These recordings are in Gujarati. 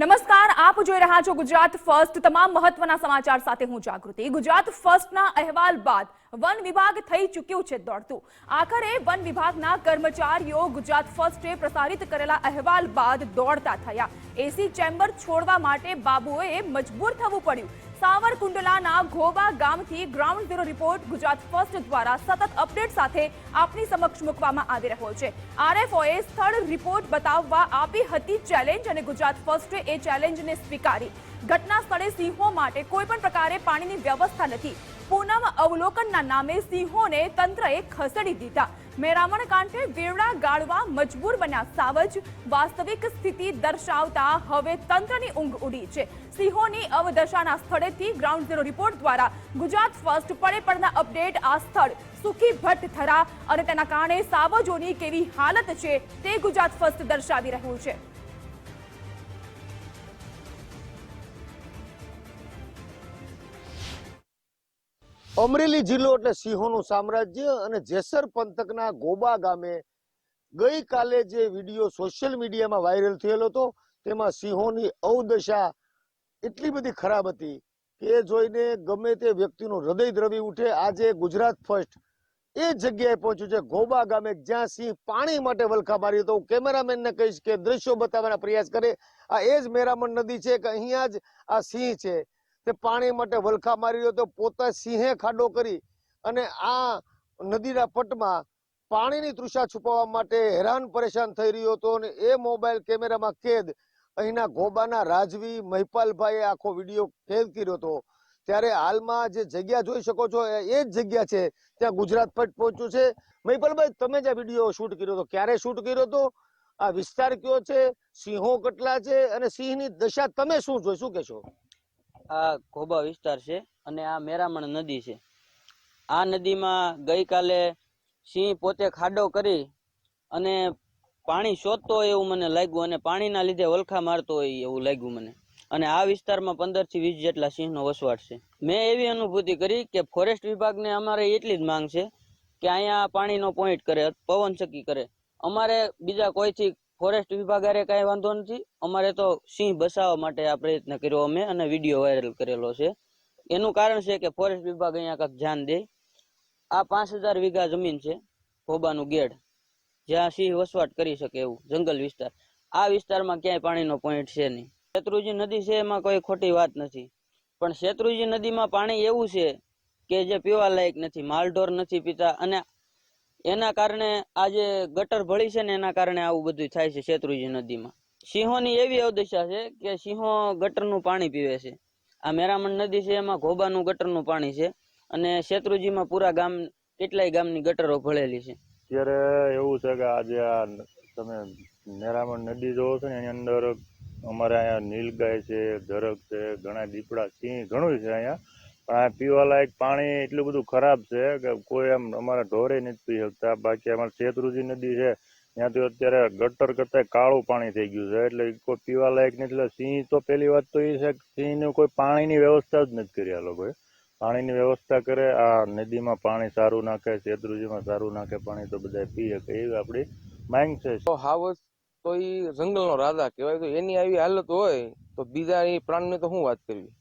નમસ્કાર, આપ જોઈ રહ્યા છો ગુજરાત ફર્સ્ટ. તમામ મહત્વના સમાચાર સાથે હું જાગૃતિ. ગુજરાત ફર્સ્ટના અહેવાલ બાદ વન વિભાગ થઈ ચૂક્યું છે દોડતું. આખરે વન વિભાગના કર્મચારીઓ ગુજરાત ફર્સ્ટે પ્રસારિત કરેલા અહેવાલ બાદ દોડતા થયા. એસી ચેમ્બર છોડવા માટે બાબુઓએ મજબૂર થવું પડ્યું. સાવરકુંડલાના ઘોબા ગામથી ground zero report Gujarat first દ્વારા સતત અપડેટ સાથે આપની સમક્ષ મૂકવામાં આવી રહ્યો છે. આરએફઓએ સ્થળ રિપોર્ટ બતાવવા આપી હતી ચેલેન્જ અને ગુજરાત ફર્સ્ટે એ ચેલેન્જને સ્વીકારી. ઘટના સ્થળે સિંહો માટે કોઈ પણ પ્રકારે પાણીની વ્યવસ્થા નથી. પૂનમ અવલોકનના નામે સિંહોને તંત્રએ ખસેડી દીધા. મેરામણ કાંઠે વેરડા ગાળવા મજબૂર બન્યા સાવજ. વાસ્તવિક સ્થિતિ દર્શાવતા હવે તંત્રની ઊંઘ ઉડી છે. સિંહોની અવદશાના સ્થળેથી ગ્રાઉન્ડ ઝીરો રિપોર્ટ દ્વારા ગુજરાત ફર્સ્ટ પડે પડના અપડેટ આ સ્થળ સુખી ભટ્ટ થરા અને તેના કારણે સાવજોની કેવી હાલત છે તે ગુજરાત ફર્સ્ટ દર્શાવી રહ્યું છે. અમરેલી જિલ્લો એટલે સિંહોનું સામ્રાજ્ય અને જેસર પંથકના ગોબા ગામે ગઈકાલે જે વીડિયો સોશિયલ મીડિયામાં વાયરલ થયેલો હતો, તેમાં સિંહોની અવદશા એટલી બધી ખરાબ હતી કે જોઈને ગમે તે વ્યક્તિનું હૃદય દ્રવી ઉઠે. આજે ગુજરાત ફર્સ્ટ એ જગ્યાએ પહોંચ્યું છે. ગોબા ગામે જ્યાં સિંહ પાણી માટે વલખા માર્યો હતો. હું કેમેરામેનને કહીશ કે દ્રશ્યો બતાવવાના પ્રયાસ કરે. આ એ જ મેરામણ નદી છે કે અહીંયા જ આ સિંહ છે. તે પાણી માટે વલખા મારી રહ્યો હતો, પોતા સિંહે ખાડો કરી અને આ નદીના પટમાં પાણીની તૃષા છુપાવવા માટે હેરાન પરેશાન થઈ રહ્યો હતો અને એ મોબાઈલ કેમેરામાં કેદ. અહીંના ગોબાના રાજવી મહિપાલભાઈએ આખો વીડિયો કેદ કર્યો હતો. ત્યારે હાલમાં જે જગ્યા જોઈ શકો છો, એ જ જગ્યા છે, ત્યાં ગુજરાત પટ પહોંચ્યું છે. મહિપાલભાઈ, તમે જે વીડિયો શૂટ કર્યો હતો. ક્યારે શૂટ કર્યો હતો? આ વિસ્તાર કયો છે? સિંહો કેટલા છે? અને સિંહની દશા તમે શું જોઈ? શું કહેશો? આ ઘોબા વિસ્તાર છે અને આ મેરામણ નદી છે. આ નદીમાં ગઈકાલે સિંહ પોતે ખાડો કરી અને પાણી શોધતો હોય એવું મને લાગ્યું અને પાણીના લીધે વલખા મારતો હોય એવું લાગ્યું મને. અને આ વિસ્તારમાં પંદરથી વીસ જેટલા સિંહનો વસવાટ છે. મેં એવી અનુભૂતિ કરી કે ફોરેસ્ટ વિભાગને અમારે એટલી જ માંગ છે કે અહીંયા પાણીનો પોઈન્ટ કરે, પવન ચક્કી કરે. અમારે બીજા કોઈથી ફોરેસ્ટ વિભાગ હારે કાંઈ વાંધો નથી. અમારે તો સિંહ બસાવવા માટે આ પ્રયત્ન કર્યો અમે અને વીડિયો વાયરલ કરેલો છે. એનું કારણ છે કે ફોરેસ્ટ વિભાગ અહીંયા કાંઈક ધ્યાન દે. આ પાંચ હજાર વીઘા જમીન છે ખોબાનું ગેડ. જ્યાં સિંહ વસવાટ કરી શકે એવું, જંગલ વિસ્તાર. આ વિસ્તારમાં ક્યાંય પાણીનો પોઈન્ટ છે નહીં. શેત્રુજી નદી છે એમાં કોઈ ખોટી વાત નથી. પણ શેત્રુજી નદીમાં પાણી એવું છે કે જે પીવા લાયક નથી. માલઢોર નથી પીતા અને એના કારણે આ જે ગટર ભળી છે ને એના કારણે આવું બધું થાય છે શેત્રુજી નદીમાં. સિંહોની એવી અવદશા છે કે સિંહો ગટરનું પાણી પીવે છે. આ મેરામણ નદી છે, એમાં ઘોબાનું ગટરનું પાણી છે અને શેત્રુજીમાં પૂરા ગામ, કેટલાય ગામની ગટરો ભળેલી છે. અત્યારે એવું છે કે આજે આ તમે મેરામણ નદી જોવો છો ને એની અંદર અમારે અહીંયા નીલગાય છે ધરક છે, ઘણા દીપડા સિંહ ઘણું છે અહીંયા. પણ આ પીવાલાયક પાણી એટલું બધું ખરાબ છે કે કોઈ એમ અમારા ઢોરે નથી પી શકતા. બાકી અમારે શેત્રુજી નદી છે, ત્યાંથી અત્યારે ગટર કરતા કાળું પાણી થઈ ગયું છે. એટલે કોઈ પીવાલાયક નથી. એટલે સિંહ તો પહેલી વાત તો એ છે કે સિંહનું કોઈ પાણીની વ્યવસ્થા જ નથી કરી આ લોકોએ પાણીની વ્યવસ્થા કરે, આ નદીમાં પાણી સારું નાખે, શેત્રુજીમાં સારું નાખે, પાણી તો બધા પી શકે. એવી આપણી માંગ છે. તો હાવજ તો એ જંગલનો રાજા કહેવાય. તો એની આવી હાલત હોય તો બીજા એ પ્રાણીની તો શું વાત કરવી?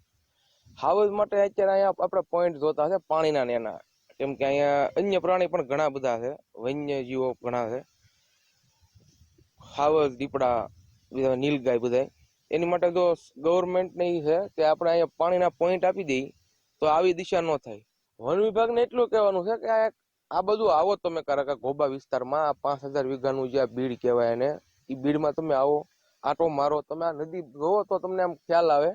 હાવજ માટે અત્યારે અહીંયા આપણે પોઈન્ટ જોતા છે પાણીના એના. કેમ કે અહીંયા અન્ય પ્રાણી પણ ઘણા બધા છે. વન્ય જીવો ઘણા છે. હાવજ, દીપડા નીલગાય બધા એની માટે જો ગવર્મેન્ટ ને ઈ છે કે આપણે અહીંયા પાણીના પોઈન્ટ આપી દઈએ, તો આવી દિશા ન થાય. વન વિભાગને એટલું કહેવાનું છે કે આ બધું આવો તમે કારકા ઘોબા વિસ્તારમાં આ પાંચ હજાર વીઘાનું જે આ બીડ કહેવાય એને એ બીડમાં તમે આવો, આટો મારો, તમે આ નદી જોવો તો તમને આમ ખ્યાલ આવે.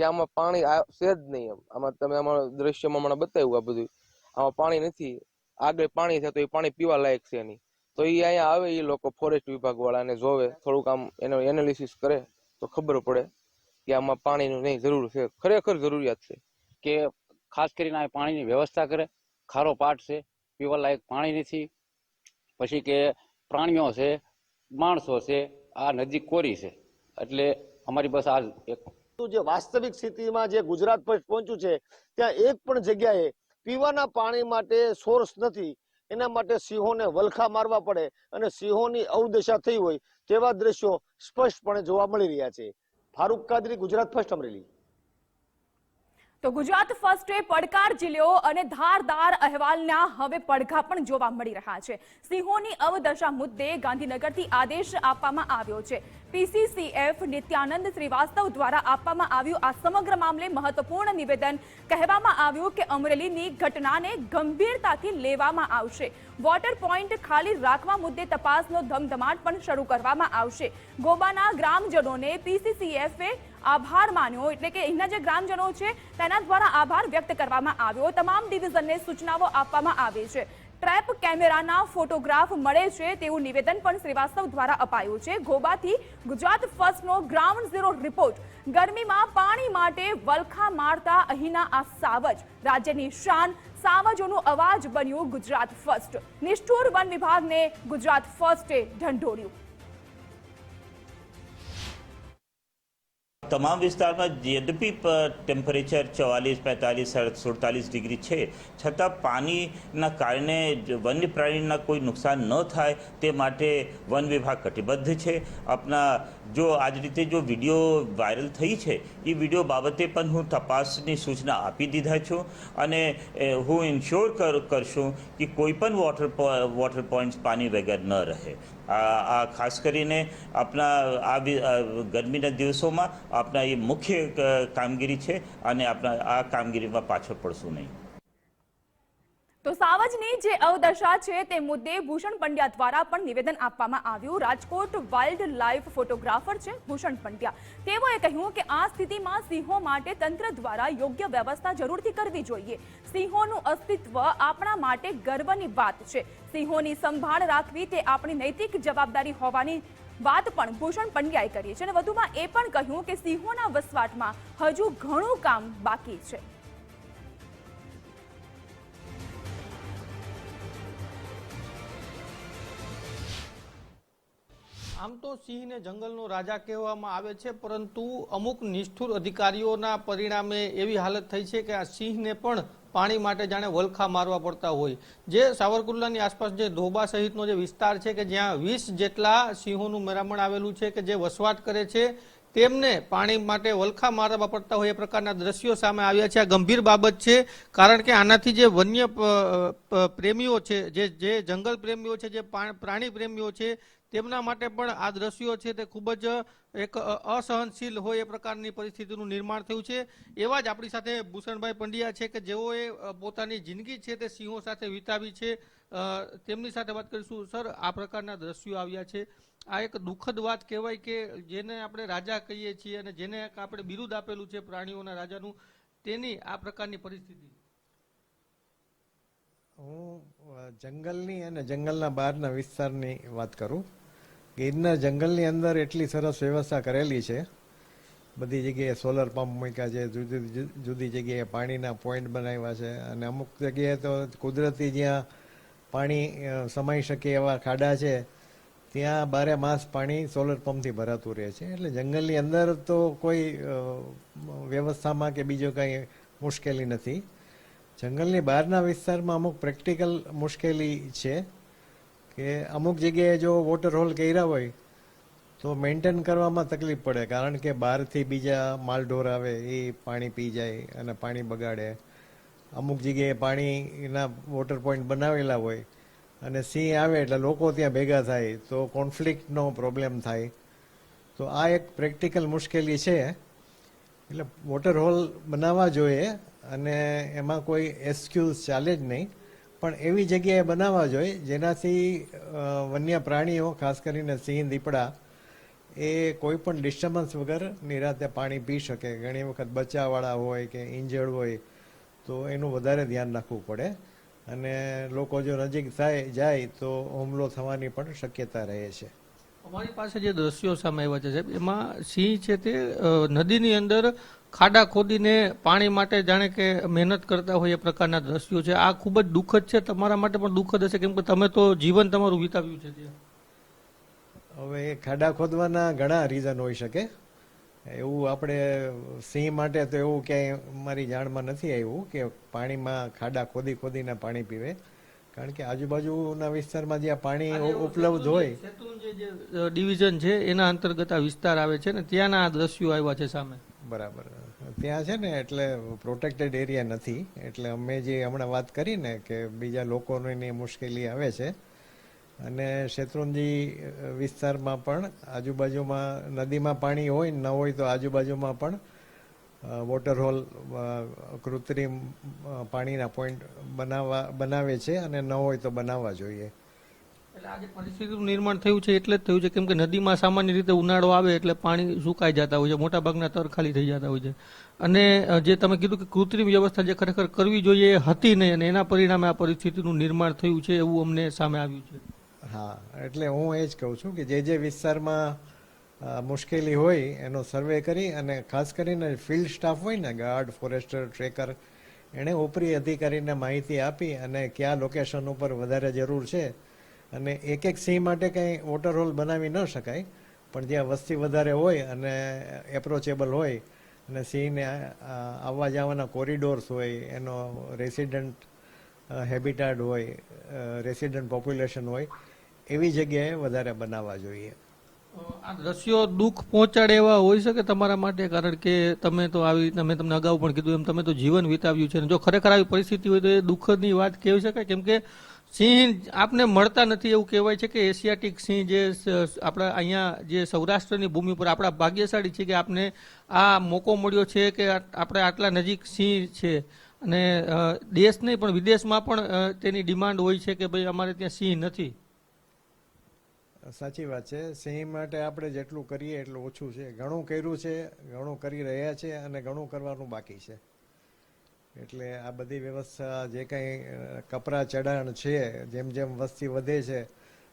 કે આમાં પાણી આવશે જ નહીં આમાં તમે આમાં દ્રશ્યમાં હમણાં બતાવ્યું આ બધું. આમાં પાણી નથી. આગળ પાણી છે તો એ પાણી પીવા લાયક છે નહીં. તો એ અહીંયા આવે એ લોકો ફોરેસ્ટ વિભાગ વાળાને જોવે, થોડુંક આમ એનો એનાલિસિસ કરે, તો ખબર પડે કે આમાં પાણીનું નહીં, જરૂર છે. ખરેખર જરૂરિયાત છે કે ખાસ કરીને આ પાણીની વ્યવસ્થા કરે, ખારો પાટ છે, પીવા લાયક પાણી નથી. પછી કે પ્રાણીઓ છે, માણસો છે, આ નજીક કોરી છે. એટલે અમારી બસ આ એક જે વાસ્તવિક સ્થિતિમાં જે ગુજરાત પહોંચ્યું છે, ત્યાં એક પણ જગ્યાએ પીવાના પાણી માટે સોર્સ નથી. એના માટે સિંહોને વલખા મારવા પડે અને સિંહોની અવદશા થઈ હોય તેવા દ્રશ્યો સ્પષ્ટપણે જોવા મળી રહ્યા છે. ફારૂક કાદરી, ગુજરાત ફર્સ્ટ અમરેલી તો ગુજરાત ફર્સ્ટે પડકાર ઝીલ્યો અને ધારદાર અહેવાલના હવે પડઘા પણ જોવા મળી રહ્યા છે. સિંહોની અવદશા મુદ્દે ગાંધીનગરથી આદેશ આપવામાં આવ્યો છે. પીસીસીએફ નિત્યાનંદ શ્રીવાસ્તવ દ્વારા આપવામાં આવ્યું આ સમગ્ર મામલે મહત્વપૂર્ણ નિવેદન કહેવામાં આવ્યું કે અમરેલીની ઘટનાને ગંભીરતાથી લેવામાં આવશે. વોટર પોઈન્ટ ખાલી રાખવા મુદ્દે તપાસનો ધમધમાટ પણ શરૂ કરવામાં આવશે. ગોબાના ગ્રામજનોને પીસીસીએફે આભાર માન્યો. એટલે કે અહીંના જે ગ્રામજનો છે, તેના દ્વારા આભાર વ્યક્ત કરવામાં આવ્યો. તમામ ડિવિઝનને સૂચનાઓ આપવામાં આવે છે. ટ્રેપ કેમેરાના ફોટોગ્રાફ મળે છે તેવું નિવેદન પણ શ્રીવાસ્તવ દ્વારા અપાયું છે. ગોબાથી ગુજરાત ફર્સ્ટનો ગ્રાઉન્ડ ઝીરો રિપોર્ટ. ગરમીમાં પાણી માટે વલખા મારતા અહીંના આ સાવજ. રાજ્યની શાન, સાવજોનો અવાજ બન્યું ગુજરાત ફર્સ્ટ. નિષ્ઠુર વન વિભાગને ગુજરાત ફર્સ્ટે ઢંઢોળ્યું. તમામ વિસ્તારમાં યદ્યપી ટેમ્પરેચર ચોવાલીસ, પેંતાલીસ સુડતાલીસ ડિગ્રી છે. છતાં પાણીના કારણે વન્ય પ્રાણીના કોઈ નુકસાન ન થાય તે માટે વન વિભાગ કટિબદ્ધ છે. આપના જો આજ રીતે જો વીડિયો વાયરલ થઈ છે એ વીડિયો બાબતે પણ હું તપાસની સૂચના આપી દીધા છું અને હું ઇન્શ્યોર કર, કરશું કે કોઈ પણ વોટર વોટર પોઈન્ટ્સ પાણી વગર ન રહે. આ ખાસ કરીને આપણા આ ગરમીના દિવસોમાં આપણા એ મુખ્ય કામગીરી છે અને આપણા આ કામગીરીમાં પાછળ પડશું નહીં. તો સાવજની જે અવદશા છે તે મુદ્દે ભૂષણ પંડ્યા દ્વારા પણ નિવેદન આપવામાં આવ્યું. રાજકોટ વાઇલ્ડ લાઈફ ફોટોગ્રાફર છે ભૂષણ પંડ્યા. તેઓએ કહ્યું કે આ સ્થિતિમાં સિંહો માટે તંત્ર દ્વારા યોગ્ય વ્યવસ્થા જરૂરથી કરવી જોઈએ. સિંહોનું અસ્તિત્વ આપણા માટે ગર્વની વાત છે. સિંહોની સંભાળ રાખવી તે આપણી નૈતિક જવાબદારી હોવાની વાત પણ ભૂષણ પંડ્યાએ કરી છે અને વધુમાં એ પણ કહ્યું કે સિંહોના વસવાટમાં હજુ ઘણું કામ બાકી છે. આમ તો સિંહને જંગલનો રાજા કહેવામાં આવે છે, પરંતુ અમુક નિષ્ઠુર અધિકારીઓના પરિણામે એવી હાલત થઈ છે કે આ સિંહને પણ પાણી માટે જાણે વલખા મારવા પડતા હોય. જે સાવરકુંડલાની આસપાસ જે ધોબા સહિતનો જે વિસ્તાર છે કે જ્યાં વીસ જેટલા સિંહોનું મેરામણ આવેલું છે કે જે વસવાટ કરે છે, તેમને પાણી માટે વલખા મારવા પડતા હોય એ પ્રકારના દ્રશ્યો સામે આવ્યા છે. આ ગંભીર બાબત છે, કારણ કે આનાથી જે વન્ય પ્રેમીઓ છે, જે જે જંગલ પ્રેમીઓ છે, જે પ્રાણી પ્રેમીઓ છે તેમના માટે પણ આ દ્રશ્યો છે તે ખૂબ જ એક અસહનશીલ હોય એ પ્રકારની પરિસ્થિતિનું નિર્માણ થયું છે. એવા જ આપણી સાથે ભૂષણભાઈ પંડ્યા છે કે જેઓએ પોતાની જિંદગી છે તે સિંહો સાથે વિતાવી છે. તેમની સાથે વાત કરીશું. સર, આ પ્રકારના દ્રશ્યો આવ્યા છે. આ એક દુઃખદ વાત કહેવાય કે જેને આપણે રાજા કહીએ છીએ અને જેને આપણે બિરુદ આપેલું છે પ્રાણીઓના રાજાનું, તેની આ પ્રકારની પરિસ્થિતિ. હું જંગલની અને જંગલના બહારના વિસ્તારની વાત કરું. ગીરના જંગલની અંદર એટલી સરસ વ્યવસ્થા કરેલી છે. બધી જગ્યાએ સોલર પંપ મૂક્યા છે, જુદી જુદી- જગ્યાએ પાણીના પોઈન્ટ બનાવ્યા છે અને અમુક જગ્યાએ તો કુદરતી જ્યાં પાણી સમાઈ શકે એવા ખાડા છે, ત્યાં બારે માસ પાણી સોલર પંપથી ભરાતું રહે છે. એટલે જંગલની અંદર તો કોઈ વ્યવસ્થામાં કે બીજો કંઈ મુશ્કેલી નથી. જંગલની બહારના વિસ્તારમાં અમુક પ્રેક્ટિકલ મુશ્કેલી છે. કે અમુક જગ્યાએ જો વોટર હોલ કર્યા હોય, તો મેન્ટેન કરવામાં તકલીફ પડે. કારણ કે બહારથી બીજા માલઢોર આવે, એ પાણી પી જાય અને પાણી બગાડે. અમુક જગ્યાએ પાણીના વોટર પોઈન્ટ બનાવેલા હોય અને સિંહ આવે એટલે લોકો ત્યાં ભેગા થાય, તો કોન્ફ્લિક્ટનો પ્રોબ્લેમ થાય. તો આ એક પ્રેક્ટિકલ મુશ્કેલી છે. એટલે વોટર હોલ બનાવવા જોઈએ અને એમાં કોઈ એક્સક્યુઝ ચાલે જ નહીં. પણ એવી જગ્યાએ બનાવવા જોઈએ, જેનાથી વન્ય પ્રાણીઓ ખાસ કરીને સિંહ, દીપડા, એ કોઈ પણ ડિસ્ટર્બન્સ વગર નિરાતે પાણી પી શકે. ઘણી વખત બચ્ચાવાળા હોય કે ઇન્જર્ડ હોય, તો એનું વધારે ધ્યાન રાખવું પડે. અને લોકો જો નજીક થાય, જાય, તો હુમલો થવાની પણ શક્યતા રહે છે. અમારી પાસે જે દ્રશ્યો સામે આવ્યા છે સાહેબ, એમાં સિંહ છે તે નદીની અંદર ખાડા ખોદીને પાણી માટે જાણે કે મહેનત કરતા હોય એ પ્રકારના દ્રશ્યો છે. આ ખૂબ જ દુઃખદ છે. તમારા માટે પણ દુઃખદ હશે, કેમ કે તમે તો જીવન તમારું વિતાવ્યું છે ત્યાં. હવે ખાડા ખોદવાના ઘણા રીઝન હોઈ શકે. એવું આપણે સિંહ માટે તો એવું ક્યાંય મારી જાણમાં નથી આવ્યું કે પાણીમાં ખાડા ખોદી ખોદીને પાણી પીવે. કારણ કે આજુબાજુના વિસ્તારમાં જ્યાં પાણી ઉપલબ્ધ હોય ડિવિઝન છે એના અંતર્ગત આ વિસ્તાર આવે છે ને ત્યાંના આ દ્રશ્યો આવ્યા છે સામે. બરાબર. ત્યાં છે ને એટલે પ્રોટેક્ટેડ એરિયા નથી. એટલે અમે જે હમણાં વાત કરી ને કે બીજા લોકોની મુશ્કેલી આવે છે. અને શેત્રુંજી વિસ્તારમાં પણ આજુબાજુમાં નદીમાં પાણી હોય ન હોય તો આજુબાજુમાં પણ વોટર હોલ કૃત્રિમ પાણીના પોઈન્ટ બનાવવા બનાવે છે અને ન હોય તો બનાવવા જોઈએ. એટલે આજે પરિસ્થિતિનું નિર્માણ થયું છે એટલે જ થયું છે. કેમ કે નદીમાં સામાન્ય રીતે ઉનાળો આવે એટલે પાણી સુકાઈ જતા હોય છે મોટાભાગના તર ખાલી થઈ જતા હોય છે. અને જે તમે કીધું કે કૃત્રિમ વ્યવસ્થા જે ખરેખર કરવી જોઈએ એ હતી નહીં અને એના પરિણામે આ પરિસ્થિતિનું નિર્માણ થયું છે એવું અમને સામે આવ્યું છે. હા એટલે હું એ જ કહું છું કે જે જે વિસ્તારમાં મુશ્કેલી હોય, એનો સર્વે કરી અને ખાસ કરીને ફિલ્ડ સ્ટાફ હોય ને ગાર્ડ ફોરેસ્ટર ટ્રેકર એણે ઉપરી અધિકારીને માહિતી આપી અને કયા લોકેશન ઉપર વધારે જરૂર છે અને એક એક સિંહ માટે કંઈ વોટર હોલ બનાવી ન શકાય, પણ જ્યાં વસ્તી વધારે હોય અને એપ્રોચેબલ હોય અને સિંહને આવવા જવાના કોરિડોર્સ હોય, એનો રેસિડન્ટ હેબિટાટ હોય રેસિડન્ટ પોપ્યુલેશન હોય, એવી જગ્યાએ વધારે બનાવવા જોઈએ. આ દ્રશ્યો દુઃખ પહોંચાડે એવા હોઈ શકે તમારા માટે? કારણ કે તમે તો આવી તમે તમને અગાઉ પણ કીધું એમ, તમે તો જીવન વિતાવ્યું છે જો ખરેખર આવી પરિસ્થિતિ હોય તો એ દુઃખની વાત કહેવી શકાય? કેમ કે સિંહ આપને મળતા નથી એવું કહેવાય છે કે એશિયાટિક સિંહ જે આપણા અહીંયા જે સૌરાષ્ટ્રની ભૂમિ પર આપણા ભાગ્યશાળી છે કે આપને આ મોકો મળ્યો છે કે આપણે આટલા નજીક સિંહ છે. અને દેશ નહીં પણ, વિદેશમાં પણ તેની ડિમાન્ડ હોય છે કે ભાઈ અમારે ત્યાં સિંહ નથી. સાચી વાત છે. સિંહ માટે આપણે જેટલું કરીએ એટલું ઓછું છે. ઘણું કર્યું છે, ઘણું કરી રહ્યા છે અને ઘણું કરવાનું બાકી છે. એટલે આ બધી વ્યવસ્થા જે કંઈ કપરા ચઢાણ છે, જેમ જેમ વસ્તી વધે છે,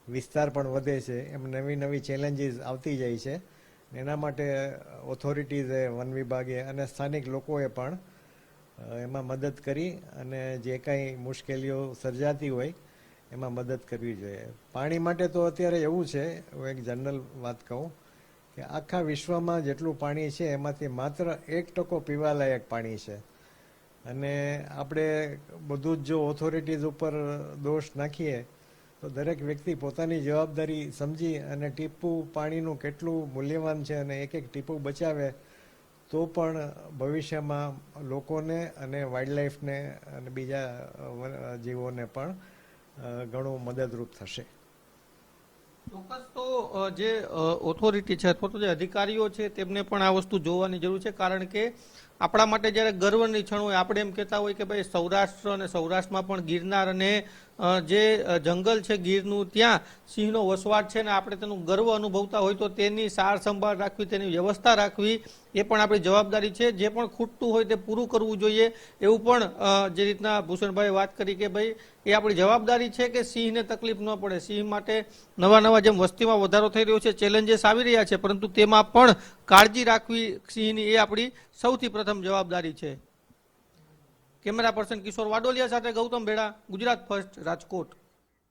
વિસ્તાર પણ વધે છે, એમ નવી નવી ચેલેન્જીસ આવતી જાય છે. એના માટે ઓથોરિટીઝે વન વિભાગે અને સ્થાનિક લોકોએ પણ એમાં મદદ કરી અને જે કાંઈ મુશ્કેલીઓ સર્જાતી હોય એમાં મદદ કરવી જોઈએ. પાણી માટે તો અત્યારે એવું છે, હું એક જનરલ વાત કહું, કે આખા વિશ્વમાં જેટલું પાણી છે, એમાંથી માત્ર એક ટકો પીવાલાયક પાણી છે. અને આપણે બધું જ જો ઓથોરિટીઝ ઉપર દોષ નાખીએ, તો દરેક વ્યક્તિ પોતાની જવાબદારી સમજી અને ટીપું પાણીનું કેટલું મૂલ્યવાન છે અને એક એક ટીપું બચાવે, તો પણ ભવિષ્યમાં લોકોને અને વાઇલ્ડલાઇફને અને બીજા વન- જીવોને પણ ઘણું મદદરૂપ થશે. ચોક્કસ તો જે ઓથોરિટી છે અથવા તો જે અધિકારીઓ છે તેમને પણ આ વસ્તુ જોવાની જરૂર છે કારણ કે આપણા માટે જ્યારે ગર્વની ક્ષણ હોય, આપણે એમ કહેતા હોય કે ભાઈ સૌરાષ્ટ્ર અને સૌરાષ્ટ્રમાં પણ ગિરનાર અને જે જંગલ છે ગીરનું, ત્યાં સિંહનો વસવાટ છે ને આપણે તેનું ગર્વ અનુભવતા હોય તો તેની સાર સંભાળ રાખવી, તેની વ્યવસ્થા રાખવી એ પણ આપણી જવાબદારી છે. જે પણ ખૂટતું હોય તે પૂરું કરવું જોઈએ. એવું પણ જે રીતના ભૂષણભાઈ વાત કરી કે ભાઈ એ આપણી જવાબદારી છે કે સિંહને તકલીફ ન પડે. સિંહ માટે નવા નવા જેમ વસ્તીમાં વધારો થઈ રહ્યો છે, ચેલેન્જીસ આવી રહ્યા છે, પરંતુ તેમાં પણ કાળજી રાખવી સિંહની એ આપણી સૌથી પ્રથમ જવાબદારી છે. કેમેરા પર્સન કિશોર વાડોલિયા સાથે ગૌતમ ભેડા, ગુજરાત ફર્સ્ટ રાજકોટ.